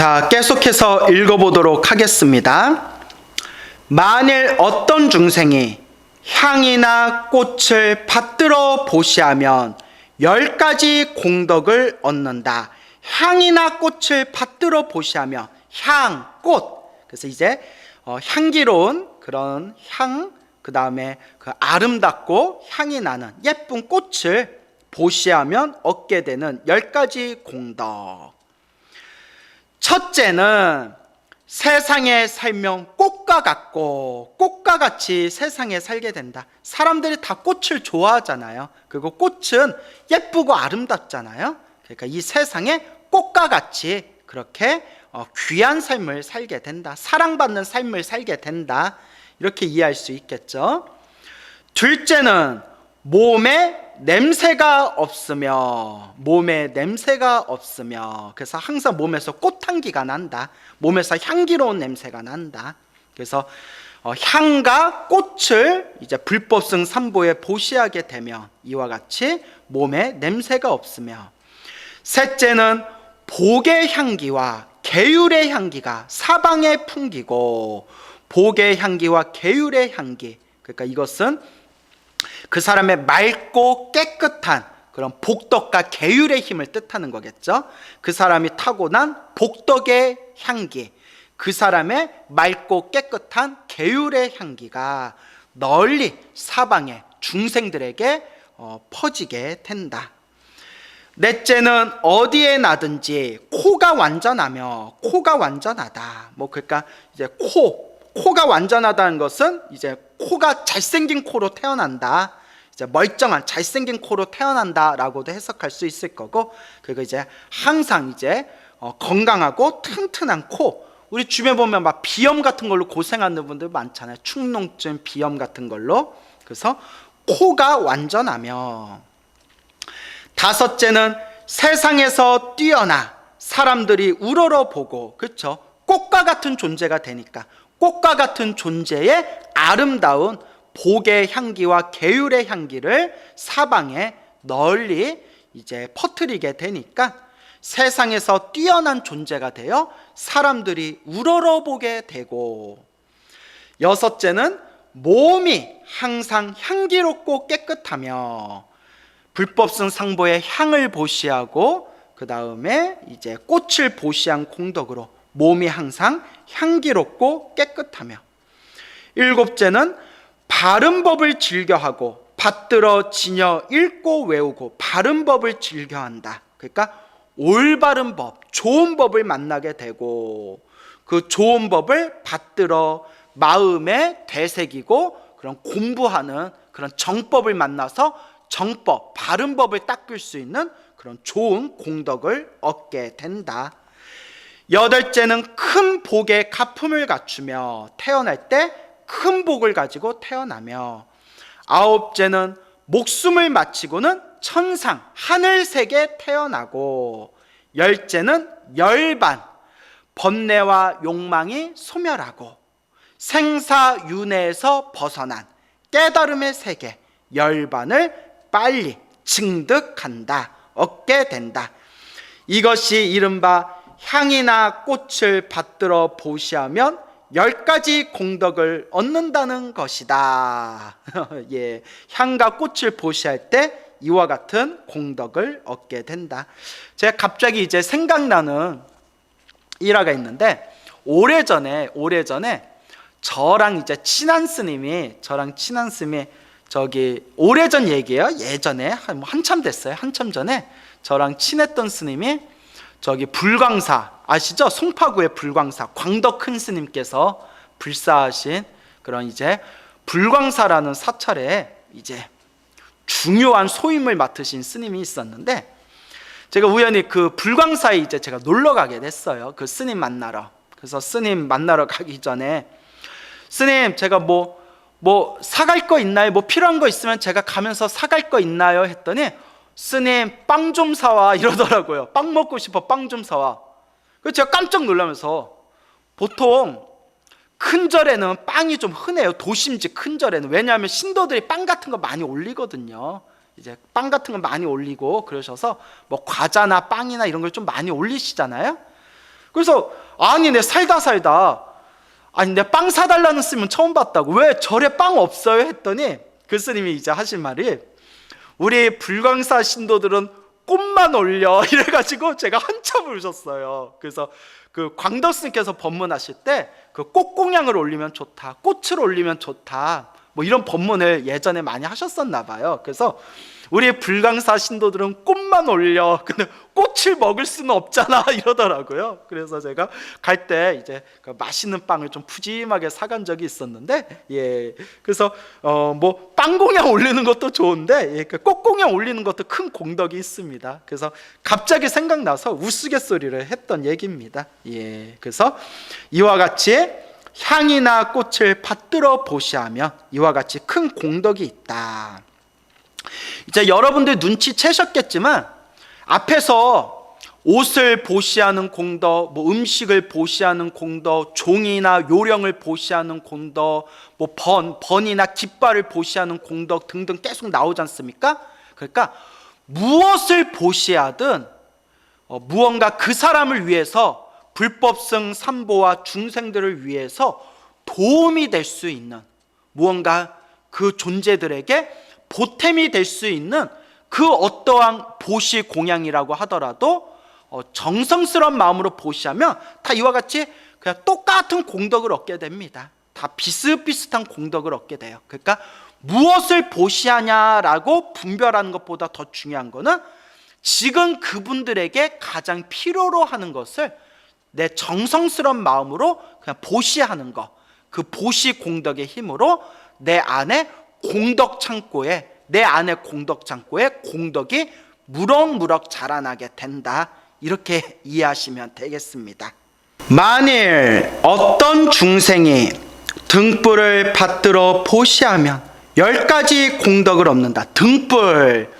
자, 계속해서 읽어보도록 하겠습니다. 만일 어떤 중생이 향이나 꽃을 받들어 보시하면 열 가지 공덕을 얻는다. 향이나 꽃을 받들어 보시하면 향, 꽃. 그래서 이제 어, 향기로운 그런 향, 그 다음에 그 아름답고 향이 나는 예쁜 꽃을 보시하면 얻게 되는 열 가지 공덕. 첫째는 세상에 살면 꽃과 같고 꽃과 같이 세상에 살게 된다. 사람들이 다 꽃을 좋아하잖아요. 그리고 꽃은 예쁘고 아름답잖아요. 그러니까 이 세상에 꽃과 같이 그렇게 어, 귀한 삶을 살게 된다. 사랑받는 삶을 살게 된다. 이렇게 이해할 수 있겠죠. 둘째는 몸에 냄새가 없으며 몸에 냄새가 없으며 그래서 항상 몸에서 꽃향기가 난다. 몸에서 향기로운 냄새가 난다. 그래서 어, 향과 꽃을 이제 불법성 삼보에 보시하게 되면 이와 같이 몸에 냄새가 없으며 셋째는 복의 향기와 계율의 향기가 사방에 풍기고 복의 향기와 계율의 향기 그러니까 이것은 그 사람의 맑고 깨끗한 그런 복덕과 계율의 힘을 뜻하는 거겠죠. 그 사람이 타고난 복덕의 향기, 그 사람의 맑고 깨끗한 계율의 향기가 널리 사방에 중생들에게 어, 퍼지게 된다. 넷째는 어디에 나든지 코가 완전하며 코가 완전하다. 뭐 그러니까 이제 코 코가 완전하다는 것은 이제 코가 잘생긴 코로 태어난다. 이제 멀쩡한 잘생긴 코로 태어난다라고도 해석할 수 있을 거고 그리고 이제 항상 이제 어, 건강하고 튼튼한 코. 우리 주변 보면 막 비염 같은 걸로 고생하는 분들 많잖아요. 축농증, 비염 같은 걸로. 그래서 코가 완전하며 다섯째는 세상에서 뛰어나 사람들이 우러러 보고 그렇죠? 꽃과 같은 존재가 되니까 꽃과 같은 존재의 아름다운 복의 향기와 계율의 향기를 사방에 널리 이제 퍼뜨리게 되니까 세상에서 뛰어난 존재가 되어 사람들이 우러러 보게 되고. 여섯째는 몸이 항상 향기롭고 깨끗하며 불법성 상보의 향을 보시하고 그 다음에 이제 꽃을 보시한 공덕으로 몸이 항상 향기롭고 깨끗하며. 일곱째는 바른 법을 즐겨하고 받들어 지녀 읽고 외우고 바른 법을 즐겨한다. 그러니까 올바른 법, 좋은 법을 만나게 되고 그 좋은 법을 받들어 마음에 되새기고 그런 공부하는 그런 정법을 만나서 정법, 바른 법을 닦을 수 있는 그런 좋은 공덕을 얻게 된다. 여덟째는 큰 복의 가품을 갖추며 태어날 때 큰 복을 가지고 태어나며 아홉째는 목숨을 마치고는 천상 하늘색에 태어나고 열째는 열반 번뇌와 욕망이 소멸하고 생사윤회에서 벗어난 깨달음의 세계 열반을 빨리 증득한다 얻게 된다. 이것이 이른바 향이나 꽃을 받들어 보시하면 열 가지 공덕을 얻는다는 것이다. 예, 향과 꽃을 보시할 때 이와 같은 공덕을 얻게 된다. 제가 갑자기 이제 생각나는 일화가 있는데 오래 전에 오래 전에 저랑 이제 친한 스님이 저랑 친한 스님이 저기 오래전 얘기예요. 예전에 한- 뭐 한참 됐어요. 한참 전에 저랑 친했던 스님이 저기 불광사 아시죠? 송파구의 불광사 광덕 큰 스님께서 불사하신 그런 이제 불광사라는 사찰에 이제 중요한 소임을 맡으신 스님이 있었는데 제가 우연히 그 불광사에 이제 제가 놀러 가게 됐어요. 그 스님 만나러. 그래서 스님 만나러 가기 전에 스님 제가 뭐뭐 사갈 거 있나요? 뭐 필요한 거 있으면 제가 가면서 사갈 거 있나요? 했더니 스님 빵 좀 사와 이러더라고요. 빵 먹고 싶어 빵 좀 사와. 그래서 제가 깜짝 놀라면서 보통 큰 절에는 빵이 좀 흔해요. 도심지 큰 절에는 왜냐하면 신도들이 빵 같은 거 많이 올리거든요. 이제 빵 같은 거 많이 올리고 그러셔서 뭐 과자나 빵이나 이런 걸 좀 많이 올리시잖아요. 그래서 아니 내 살다 살다 아니 내 빵 사달라는 스님은 처음 봤다고 왜 절에 빵 없어요 했더니 그 스님이 이제 하신 말이 우리 불광사 신도들은 꽃만 올려 이래가지고 제가 한참 울었어요. 그래서 그 광덕 스님께서 법문하실 때 그 꽃공양을 올리면 좋다, 꽃을 올리면 좋다, 뭐 이런 법문을 예전에 많이 하셨었나 봐요. 그래서 우리 불광사 신도들은 꽃만 올려. 근데 꽃을 먹을 수는 없잖아 이러더라고요. 그래서 제가 갈 때 이제 그 맛있는 빵을 좀 푸짐하게 사간 적이 있었는데, 예, 그래서 어 뭐 빵 공양 올리는 것도 좋은데, 예, 그 꽃공양 올리는 것도 큰 공덕이 있습니다. 그래서 갑자기 생각나서 우스갯소리를 했던 얘기입니다. 예, 그래서 이와 같이 향이나 꽃을 받들어 보시하면 이와 같이 큰 공덕이 있다. 이제 여러분들 눈치채셨겠지만 앞에서 옷을 보시하는 공덕, 뭐 음식을 보시하는 공덕, 종이나 요령을 보시하는 공덕, 뭐 번, 번이나 깃발을 보시하는 공덕 등등 계속 나오지 않습니까? 그러니까 무엇을 보시하든 어, 무언가 그 사람을 위해서 불법성 삼보와 중생들을 위해서 도움이 될 수 있는 무언가 그 존재들에게 보탬이 될 수 있는 그 어떠한 보시 공양이라고 하더라도 어, 정성스러운 마음으로 보시하면 다 이와 같이 그냥 똑같은 공덕을 얻게 됩니다. 다 비슷비슷한 공덕을 얻게 돼요. 그러니까 무엇을 보시하냐라고 분별하는 것보다 더 중요한 거는 지금 그분들에게 가장 필요로 하는 것을 내 정성스러운 마음으로 그냥 보시하는 것. 그 보시 공덕의 힘으로 내 안에 공덕 창고에 내 안에 공덕 창고에 공덕이 무럭무럭 자라나게 된다. 이렇게 이해하시면 되겠습니다. 만일 어떤 중생이 등불을 받들어 보시하면 열 가지 공덕을 얻는다. 등불.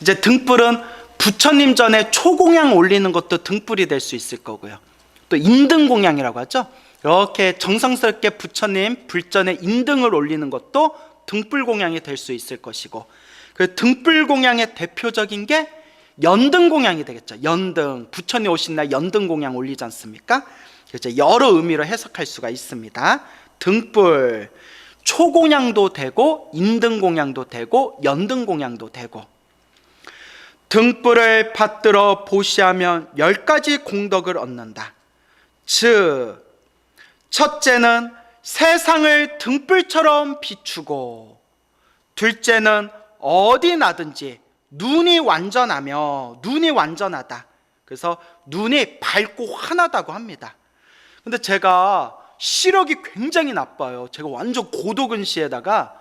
이제 등불은 부처님 전에 초공양 올리는 것도 등불이 될 수 있을 거고요. 또 인등공양이라고 하죠. 이렇게 정성스럽게 부처님 불전에 인등을 올리는 것도 등불 공양이 될 수 있을 것이고 그 등불 공양의 대표적인 게 연등 공양이 되겠죠. 연등 부처님 오신 날 연등 공양 올리지 않습니까? 이제 여러 의미로 해석할 수가 있습니다. 등불 초공양도 되고 인등공양도 되고 연등공양도 되고 등불을 받들어 보시하면 열 가지 공덕을 얻는다. 즉 첫째는 세상을 등불처럼 비추고 둘째는 어디 나든지 눈이 완전하며 눈이 완전하다. 그래서 눈이 밝고 환하다고 합니다. 근데 제가 시력이 굉장히 나빠요. 제가 완전 고도근시에다가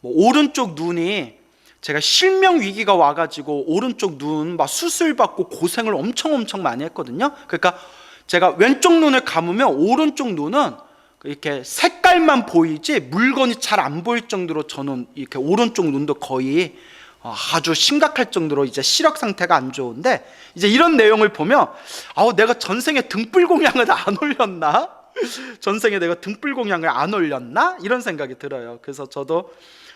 뭐 오른쪽 눈이 제가 실명 위기가 와가지고 오른쪽 눈 막 수술 받고 고생을 엄청 엄청 많이 했거든요. 그러니까 제가 왼쪽 눈을 감으면 오른쪽 눈은 이렇게 색깔만 보이지 물건이 잘 안 보일 정도로 저는 이렇게 오른쪽 눈도 거의 어, 아주 심각할 정도로 이제 시력 상태가 안 좋은데 이제 이런 내용을 보면 아우 내가 전생에 등불 공양을 안 올렸나? 전생에 내가 등불 공양을 안 올렸나? 이런 생각이 들어요. 그래서 저도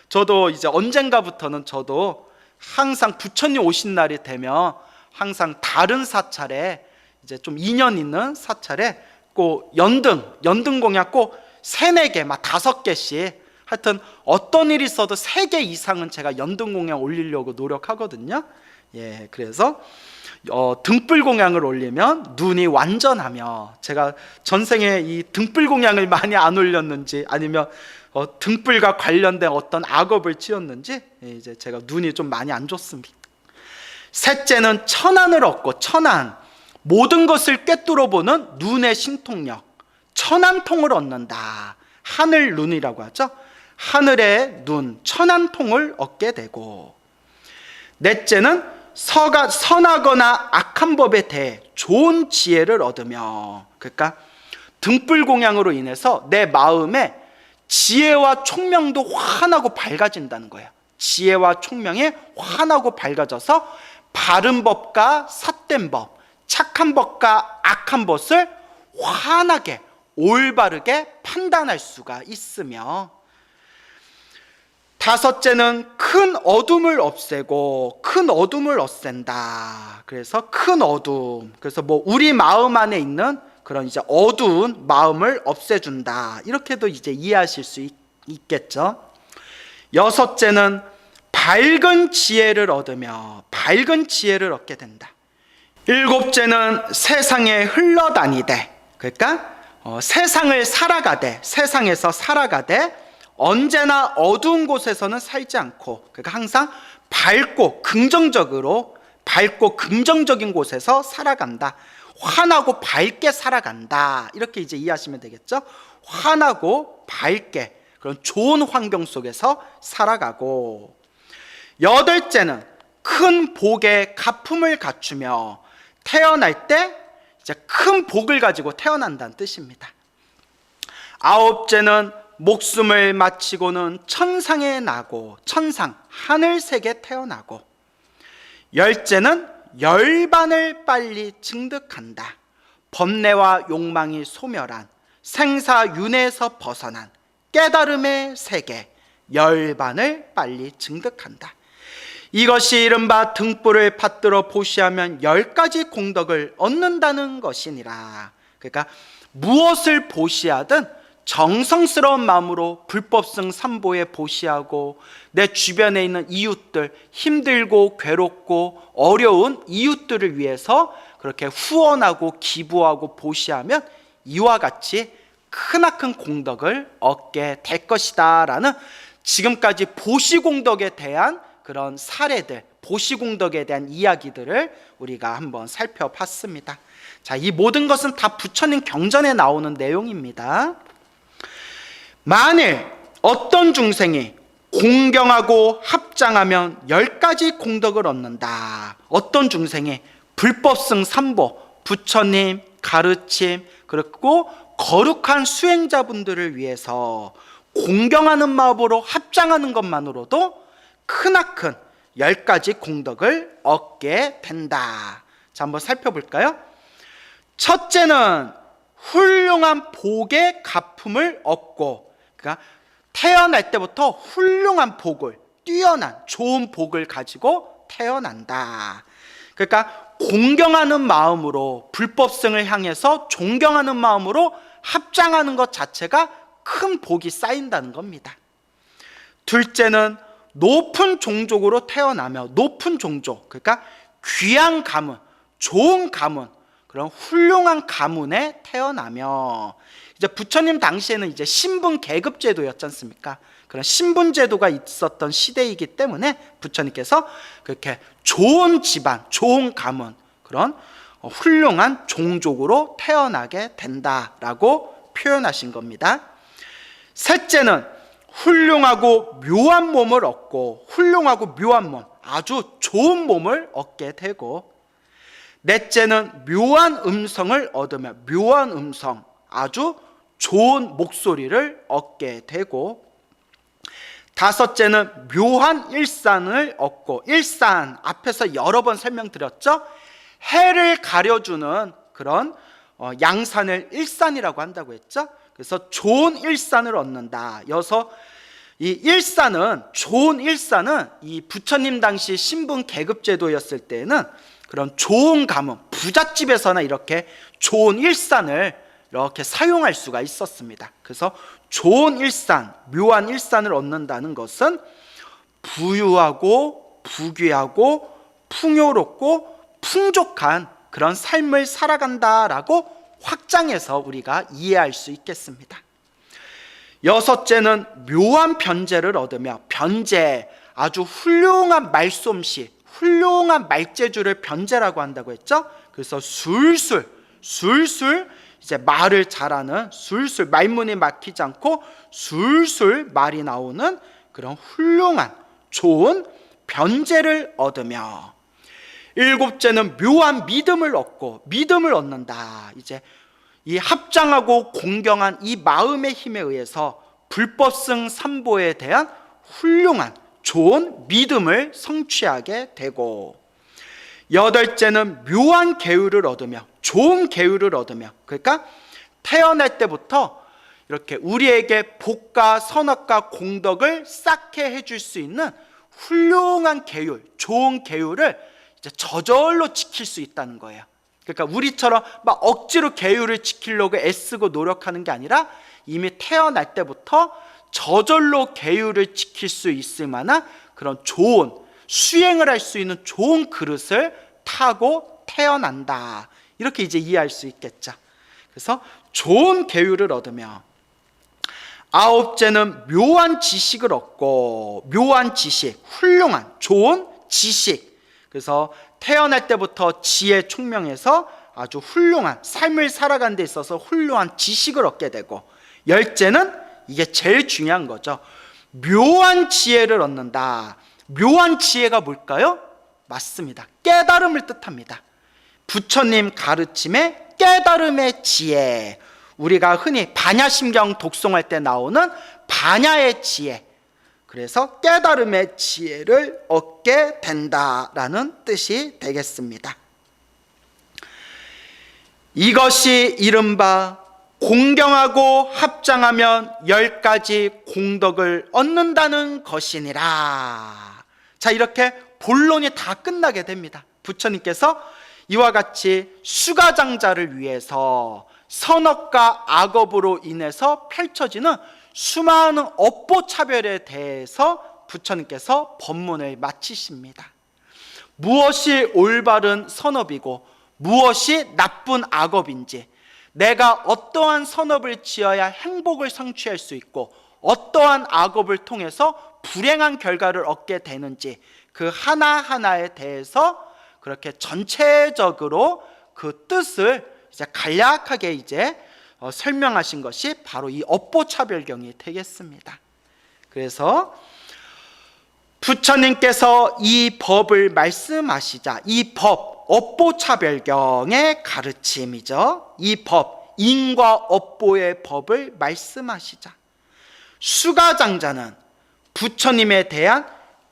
저도 이제 언젠가부터는 저도 항상 부처님 오신 날이 되면 항상 다른 사찰에 이제 좀 인연 있는 사찰에 꼭 연등 연등 공약 꼭 세네 개, 막 다섯 개씩 하여튼 어떤 일이 있어도 세 개 이상은 제가 연등 공양 올리려고 노력하거든요. 예, 그래서 어, 등불 공양을 올리면 눈이 완전하며 제가 전생에 이 등불 공양을 많이 안 올렸는지 아니면 어, 등불과 관련된 어떤 악업을 지었는지 예, 이제 제가 눈이 좀 많이 안 좋습니다. 셋째는 천안을 얻고 천안 모든 것을 꿰뚫어 보는 눈의 신통력 천안통을 얻는다. 하늘 눈이라고 하죠. 하늘의 눈 천안통을 얻게 되고 넷째는 서가 선하거나 악한 법에 대해 좋은 지혜를 얻으며 그러니까 등불 공양으로 인해서 내 마음에 지혜와 총명도 환하고 밝아진다는 거예요. 지혜와 총명이 환하고 밝아져서 바른 법과 삿된 법, 착한 법과 악한 법을 환하게 올바르게 판단할 수가 있으며 다섯째는 큰 어둠을 없애고 큰 어둠을 없앤다. 그래서 큰 어둠. 그래서 뭐 우리 마음 안에 있는 그런 이제 어두운 마음을 없애준다. 이렇게도 이제 이해하실 수 있, 있겠죠. 여섯째는 밝은 지혜를 얻으며 밝은 지혜를 얻게 된다. 일곱째는 세상에 흘러다니되 그러니까 어, 세상을 살아가되 세상에서 살아가되 언제나 어두운 곳에서는 살지 않고 그러니까 항상 밝고 긍정적으로 밝고 긍정적인 곳에서 살아간다. 환하고 밝게 살아간다. 이렇게 이제 이해하시면 되겠죠? 환하고 밝게 그런 좋은 환경 속에서 살아가고 여덟째는 큰 복의 가품을 갖추며 태어날 때 이제 큰 복을 가지고 태어난다는 뜻입니다. 아홉째는 목숨을 마치고는 천상에 나고 천상 하늘색에 태어나고 열째는 열반을 빨리 증득한다. 번뇌와 욕망이 소멸한 생사윤회에서 벗어난 깨달음의 세계 열반을 빨리 증득한다. 이것이 이른바 등불을 받들어 보시하면 열 가지 공덕을 얻는다는 것이니라. 그러니까 무엇을 보시하든 정성스러운 마음으로 불법성 삼보에 보시하고 내 주변에 있는 이웃들 힘들고 괴롭고 어려운 이웃들을 위해서 그렇게 후원하고 기부하고 보시하면 이와 같이 크나큰 공덕을 얻게 될 것이다라는 지금까지 보시 공덕에 대한 그런 사례들, 보시공덕에 대한 이야기들을 우리가 한번 살펴봤습니다. 자, 이 모든 것은 다 부처님 경전에 나오는 내용입니다. 만일 어떤 중생이 공경하고 합장하면 열 가지 공덕을 얻는다. 어떤 중생이 불법승 삼보, 부처님 가르침, 그리고 거룩한 수행자분들을 위해서 공경하는 마음으로 합장하는 것만으로도 크나큰 열 가지 공덕을 얻게 된다. 자, 한번 살펴볼까요? 첫째는 훌륭한 복의 가품을 얻고, 그러니까 태어날 때부터 훌륭한 복을, 뛰어난 좋은 복을 가지고 태어난다. 그러니까 공경하는 마음으로 불법성을 향해서 존경하는 마음으로 합장하는 것 자체가 큰 복이 쌓인다는 겁니다. 둘째는 높은 종족으로 태어나며 높은 종족, 그러니까 귀한 가문, 좋은 가문, 그런 훌륭한 가문에 태어나며 이제 부처님 당시에는 이제 신분 계급 제도였지 않습니까? 그런 신분 제도가 있었던 시대이기 때문에 부처님께서 그렇게 좋은 집안, 좋은 가문, 그런 훌륭한 종족으로 태어나게 된다라고 표현하신 겁니다. 셋째는 훌륭하고 묘한 몸을 얻고 훌륭하고 묘한 몸, 아주 좋은 몸을 얻게 되고 넷째는 묘한 음성을 얻으며 묘한 음성, 아주 좋은 목소리를 얻게 되고 다섯째는 묘한 일산을 얻고 일산 앞에서 여러 번 설명드렸죠. 해를 가려주는 그런 어, 양산을 일산이라고 한다고 했죠. 그래서 좋은 일산을 얻는다. 여서 이 일산은 좋은 일산은 이 부처님 당시 신분 계급 제도였을 때는 그런 좋은 가문 부잣집에서나 이렇게 좋은 일산을 이렇게 사용할 수가 있었습니다. 그래서 좋은 일산, 묘한 일산을 얻는다는 것은 부유하고 부귀하고 풍요롭고 풍족한 그런 삶을 살아간다라고 확장해서 우리가 이해할 수 있겠습니다. 여섯째는 묘한 변제를 얻으며 변제 아주 훌륭한 말솜씨, 훌륭한 말재주를 변제라고 한다고 했죠. 그래서 술술 술술 이제 말을 잘하는 술술 말문이 막히지 않고 술술 말이 나오는 그런 훌륭한 좋은 변제를 얻으며 일곱째는 묘한 믿음을 얻고 믿음을 얻는다. 이제 이 합장하고 공경한 이 마음의 힘에 의해서 불법승 삼보에 대한 훌륭한 좋은 믿음을 성취하게 되고 여덟째는 묘한 계율을 얻으며 좋은 계율을 얻으며 그러니까 태어날 때부터 이렇게 우리에게 복과 선악과 공덕을 쌓게 해줄 수 있는 훌륭한 계율, 좋은 계율을 이제 저절로 지킬 수 있다는 거예요. 그러니까 우리처럼 막 억지로 계율을 지키려고 애쓰고 노력하는 게 아니라 이미 태어날 때부터 저절로 계율을 지킬 수 있을 만한 그런 좋은 수행을 할 수 있는 좋은 그릇을 타고 태어난다. 이렇게 이제 이해할 수 있겠죠. 그래서 좋은 계율을 얻으며 아홉째는 묘한 지식을 얻고 묘한 지식, 훌륭한 좋은 지식. 그래서 태어날 때부터 지혜 총명해서 아주 훌륭한 삶을 살아가는 데 있어서 훌륭한 지식을 얻게 되고 열째는 이게 제일 중요한 거죠. 묘한 지혜를 얻는다. 묘한 지혜가 뭘까요? 맞습니다. 깨달음을 뜻합니다. 부처님 가르침의 깨달음의 지혜. 우리가 흔히 반야심경 독송할 때 나오는 반야의 지혜. 그래서 깨달음의 지혜를 얻게 된다라는 뜻이 되겠습니다. 이것이 이른바 공경하고 합장하면 열 가지 공덕을 얻는다는 것이니라. 자, 이렇게 본론이 다 끝나게 됩니다. 부처님께서 이와 같이 수가장자를 위해서 선업과 악업으로 인해서 펼쳐지는 수많은 업보 차별에 대해서 부처님께서 법문을 마치십니다. 무엇이 올바른 선업이고 무엇이 나쁜 악업인지 내가 어떠한 선업을 지어야 행복을 성취할 수 있고 어떠한 악업을 통해서 불행한 결과를 얻게 되는지 그 하나하나에 대해서 그렇게 전체적으로 그 뜻을 이제 간략하게 이제 어, 설명하신 것이 바로 이 업보차별경이 되겠습니다. 그래서 부처님께서 이 법을 말씀하시자 이 법, 업보차별경의 가르침이죠. 이 법, 인과 업보의 법을 말씀하시자. 수가장자는 부처님에 대한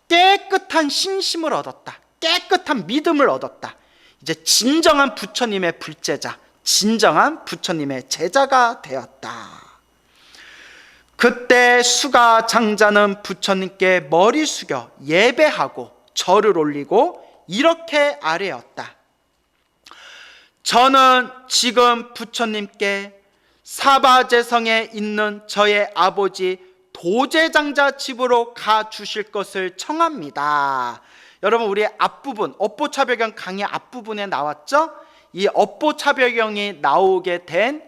깨끗한 신심을 얻었다. 깨끗한 믿음을 얻었다. 이제 진정한 부처님의 불제자, 진정한 부처님의 제자가 되었다. 그때 수가 장자는 부처님께 머리 숙여 예배하고 절을 올리고 이렇게 아뢰었다. 저는 지금 부처님께 사바제성에 있는 저의 아버지 도제장자 집으로 가 주실 것을 청합니다. 여러분 우리 앞부분 업보차별경 강의 앞부분에 나왔죠? 이 업보 차별경이 나오게 된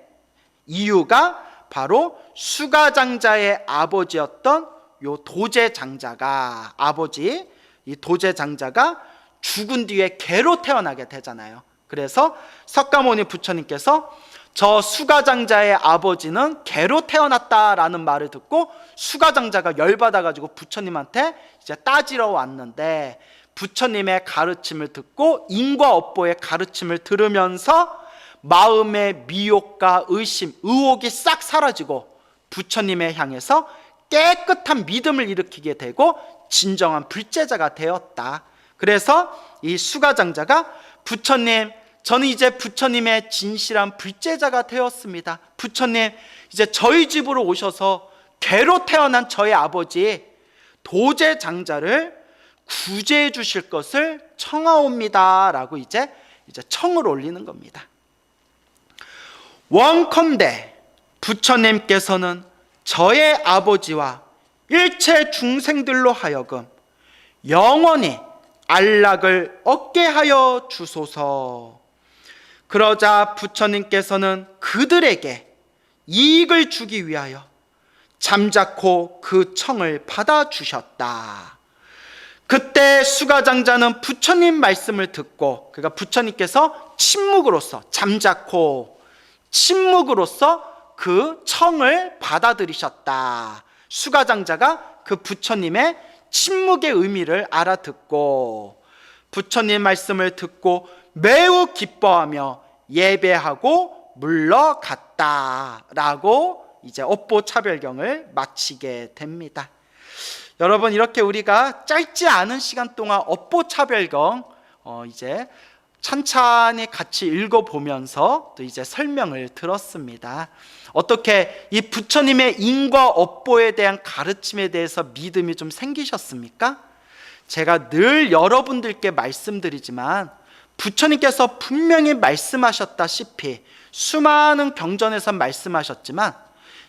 이유가 바로 수가장자의 아버지였던 요 도제장자가 아버지 이 도제장자가 죽은 뒤에 개로 태어나게 되잖아요. 그래서 석가모니 부처님께서 저 수가장자의 아버지는 개로 태어났다라는 말을 듣고 수가장자가 열받아 가지고 부처님한테 이제 따지러 왔는데 부처님의 가르침을 듣고 인과 업보의 가르침을 들으면서 마음의 미혹과 의심, 의혹이 싹 사라지고 부처님에 향해서 깨끗한 믿음을 일으키게 되고 진정한 불제자가 되었다. 그래서 이 수가장자가 부처님, 저는 이제 부처님의 진실한 불제자가 되었습니다. 부처님, 이제 저희 집으로 오셔서 개로 태어난 저의 아버지 도제장자를 구제해 주실 것을 청하옵니다라고 이제 이제 청을 올리는 겁니다. 원컨대 부처님께서는 저의 아버지와 일체 중생들로 하여금 영원히 안락을 얻게 하여 주소서. 그러자 부처님께서는 그들에게 이익을 주기 위하여 잠자코 그 청을 받아 주셨다. 그때 수가장자는 부처님 말씀을 듣고 그러니까 부처님께서 침묵으로서 잠자코 침묵으로서 그 청을 받아들이셨다. 수가장자가 그 부처님의 침묵의 의미를 알아듣고 부처님 말씀을 듣고 매우 기뻐하며 예배하고 물러갔다라고 이제 업보 차별경을 마치게 됩니다. 여러분 이렇게 우리가 짧지 않은 시간 동안 업보 차별경 어 이제 찬찬히 같이 읽어보면서 또 이제 설명을 들었습니다. 어떻게 이 부처님의 인과 업보에 대한 가르침에 대해서 믿음이 좀 생기셨습니까? 제가 늘 여러분들께 말씀드리지만 부처님께서 분명히 말씀하셨다시피 수많은 경전에서 말씀하셨지만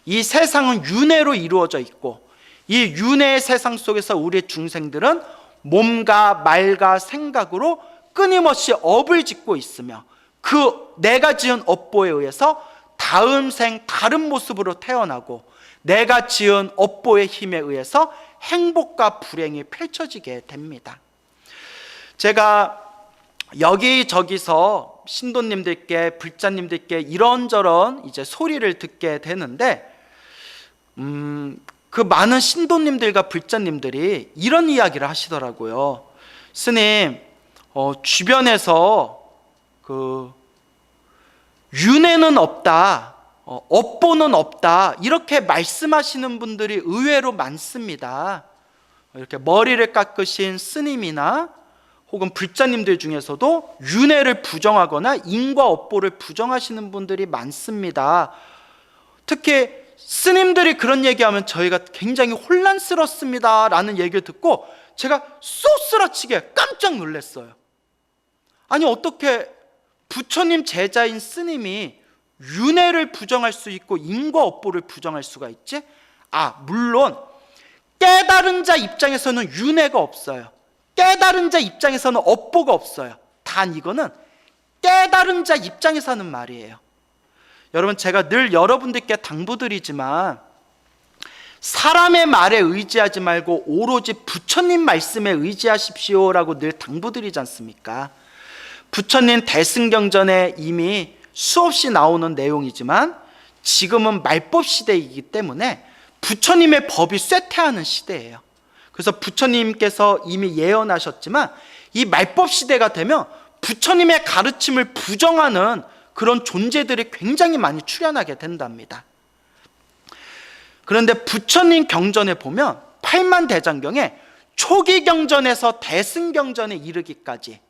이 세상은 윤회로 이루어져 있고 이 윤회의 세상 속에서 우리 중생들은 몸과 말과 생각으로 끊임없이 업을 짓고 있으며 그 내가 지은 업보에 의해서 다음 생 다른 모습으로 태어나고 내가 지은 업보의 힘에 의해서 행복과 불행이 펼쳐지게 됩니다. 제가 여기저기서 신도님들께 불자님들께 이런저런 이제 소리를 듣게 되는데 음, 그 많은 신도님들과 불자님들이 이런 이야기를 하시더라고요. 스님, 어, 주변에서 그 윤회는 없다, 어, 업보는 없다 이렇게 말씀하시는 분들이 의외로 많습니다. 이렇게 머리를 깎으신 스님이나 혹은 불자님들 중에서도 윤회를 부정하거나 인과 업보를 부정하시는 분들이 많습니다. 특히 스님들이 그런 얘기하면 저희가 굉장히 혼란스럽습니다 라는 얘기를 듣고 제가 쏘스라치게 깜짝 놀랐어요. 아니 어떻게 부처님 제자인 스님이 윤회를 부정할 수 있고 인과 업보를 부정할 수가 있지? 아 물론 깨달은 자 입장에서는 윤회가 없어요. 깨달은 자 입장에서는 업보가 없어요. 단 이거는 깨달은 자 입장에서 하는 말이에요. 여러분 제가 늘 여러분들께 당부드리지만 사람의 말에 의지하지 말고 오로지 부처님 말씀에 의지하십시오라고 늘 당부드리지 않습니까? 부처님 대승경전에 이미 수없이 나오는 내용이지만 지금은 말법 시대이기 때문에 부처님의 법이 쇠퇴하는 시대예요. 그래서 부처님께서 이미 예언하셨지만 이 말법 시대가 되면 부처님의 가르침을 부정하는 그런 존재들이 굉장히 많이 출현하게 된답니다. 그런데 부처님 경전에 보면 8만 대장경에 초기 경전에서 대승 경전에 이르기까지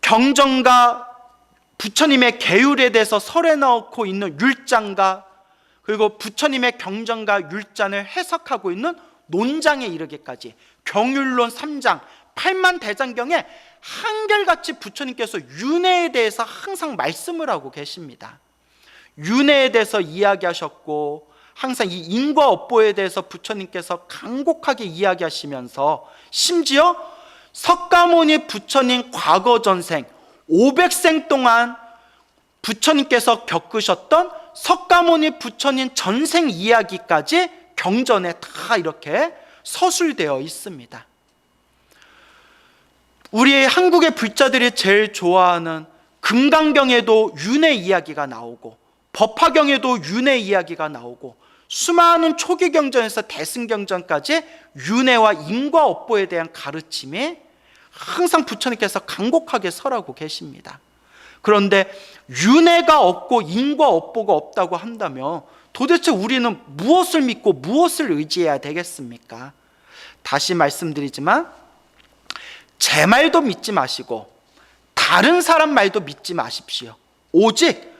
경전과 부처님의 계율에 대해서 설에 넣고 있는 율장과 그리고 부처님의 경전과 율잔을 해석하고 있는 논장에 이르기까지 경율론 3장 8만 대장경에 한결같이 부처님께서 윤회에 대해서 항상 말씀을 하고 계십니다. 윤회에 대해서 이야기하셨고 항상 이 인과 업보에 대해서 부처님께서 간곡하게 이야기하시면서 심지어 석가모니 부처님 과거 전생 500생 동안 부처님께서 겪으셨던 석가모니 부처님 전생 이야기까지 경전에 다 이렇게 서술되어 있습니다. 우리 한국의 불자들이 제일 좋아하는 금강경에도 윤회 이야기가 나오고 법화경에도 윤회 이야기가 나오고 수많은 초기 경전에서 대승 경전까지 윤회와 인과 업보에 대한 가르침이 항상 부처님께서 간곡하게 설하고 계십니다. 그런데 윤회가 없고 인과 업보가 없다고 한다면 도대체 우리는 무엇을 믿고 무엇을 의지해야 되겠습니까? 다시 말씀드리지만 제 말도 믿지 마시고 다른 사람 말도 믿지 마십시오. 오직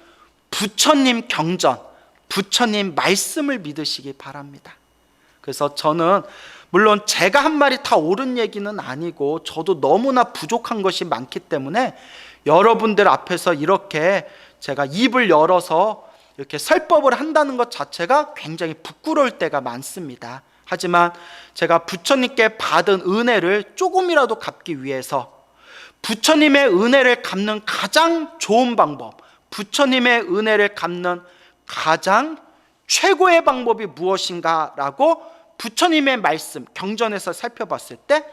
부처님 경전, 부처님 말씀을 믿으시기 바랍니다. 그래서 저는 물론 제가 한 말이 다 옳은 얘기는 아니고 저도 너무나 부족한 것이 많기 때문에 여러분들 앞에서 이렇게 제가 입을 열어서 이렇게 설법을 한다는 것 자체가 굉장히 부끄러울 때가 많습니다. 하지만 제가 부처님께 받은 은혜를 조금이라도 갚기 위해서 부처님의 은혜를 갚는 가장 좋은 방법, 부처님의 은혜를 갚는 가장 최고의 방법이 무엇인가라고 부처님의 말씀 경전에서 살펴봤을 때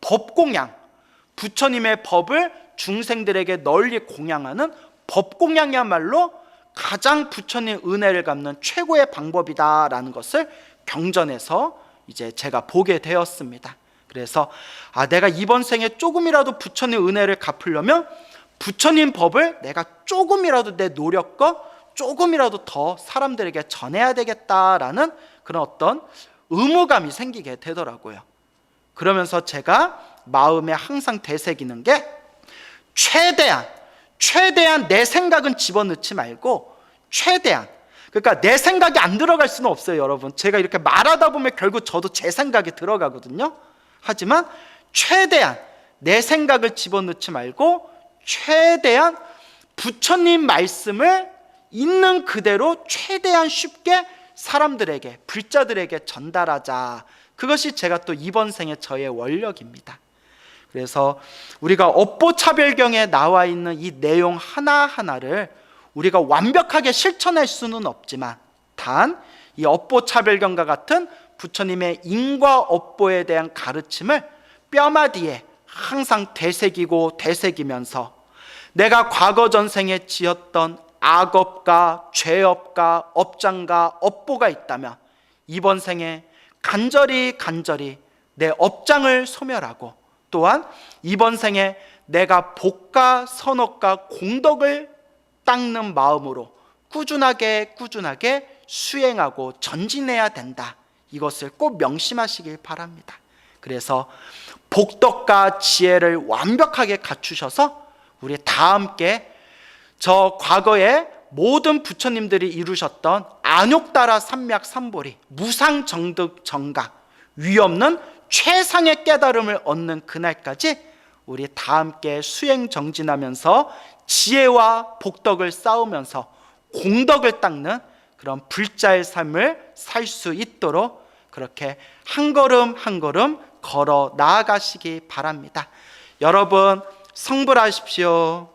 법공양, 부처님의 법을 중생들에게 널리 공양하는 법공양이야말로 가장 부처님 은혜를 갚는 최고의 방법이다라는 것을 경전에서 이제 제가 보게 되었습니다. 그래서 아 내가 이번 생에 조금이라도 부처님 은혜를 갚으려면 부처님 법을 내가 조금이라도 내 노력과 조금이라도 더 사람들에게 전해야 되겠다라는 그런 어떤 의무감이 생기게 되더라고요. 그러면서 제가 마음에 항상 되새기는 게 최대한 최대한 내 생각은 집어넣지 말고 최대한 그러니까 내 생각이 안 들어갈 수는 없어요, 여러분. 제가 이렇게 말하다 보면 결국 저도 제 생각이 들어가거든요. 하지만 최대한 내 생각을 집어넣지 말고 최대한 부처님 말씀을 있는 그대로 최대한 쉽게 사람들에게 불자들에게 전달하자. 그것이 제가 또 이번 생에 저의 원력입니다. 그래서 우리가 업보 차별경에 나와 있는 이 내용 하나하나를 우리가 완벽하게 실천할 수는 없지만 단 이 업보 차별경과 같은 부처님의 인과 업보에 대한 가르침을 뼈마디에 항상 되새기고 되새기면서 내가 과거 전생에 지었던 악업과 죄업과 업장과 업보가 있다면 이번 생에 간절히 간절히 내 업장을 소멸하고 또한 이번 생에 내가 복과 선업과 공덕을 닦는 마음으로 꾸준하게 꾸준하게 수행하고 전진해야 된다. 이것을 꼭 명심하시길 바랍니다. 그래서 복덕과 지혜를 완벽하게 갖추셔서 우리 다 함께 저 과거에 모든 부처님들이 이루셨던 안욕따라 삼맥 삼보리 무상 정득 정각 위없는 최상의 깨달음을 얻는 그날까지 우리 다 함께 수행 정진하면서 지혜와 복덕을 쌓으면서 공덕을 닦는 그런 불자의 삶을 살 수 있도록 그렇게 한 걸음 한 걸음 걸어 나아가시기 바랍니다. 여러분 성불하십시오.